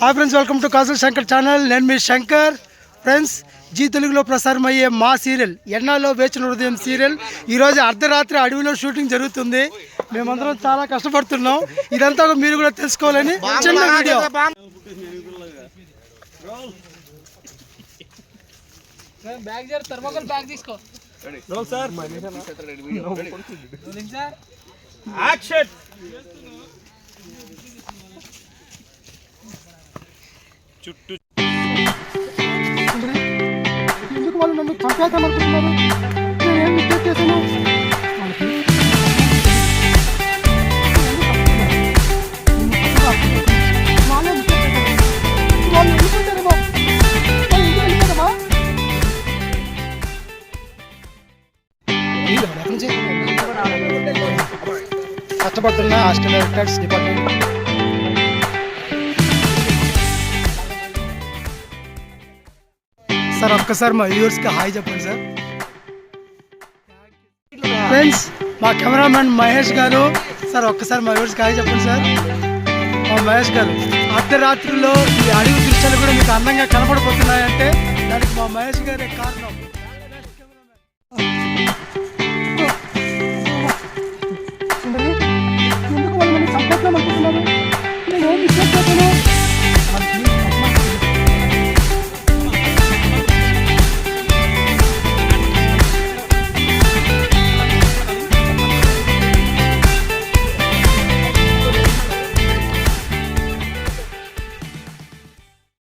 Hi friends welcome to Kajal Shankar channel నేను మీ Shankar friends G తెలుగులో ప్రసారం అయ్యే మా సీరియల్ ఎన్నాలో వేచిన హృదయం సీరియల్ ఈరోజు అర్ధరాత్రి అడవిలో షూటింగ్ జరుగుతుంది. మేమందరం చాలా కష్టపడుతున్నాం. ఇదంతా మీరు కూడా తెలుసుకోవాలని చిన్న వీడియో. బ్యాగ్ సార్ ఎందుకు వాళ్ళు నన్ను చంపేద్దాం అనుకుంటున్నారు? నేను ఏం మిస్టేక్ చేశాను? వాళ్ళకి వాళ్ళే mistake చేశారు. సార్ ఒక్కసారి మా వ్యూవర్స్కి హాయ్ చెప్పండి సార్. ఫ్రెండ్స్ మా కెమెరామెన్ మహేష్ గారు సార్ ఒక్కసారి మా వ్యూవర్స్కి హాయ్ చెప్పండి సార్. మా మహేష్ గారు అర్ధరాత్రిలో ఈ అడుగు దృశ్యాలు కూడా మీకు అందంగా కనపడిపోతున్నాయంటే దానికి మా మహేష్ గారే కారణం.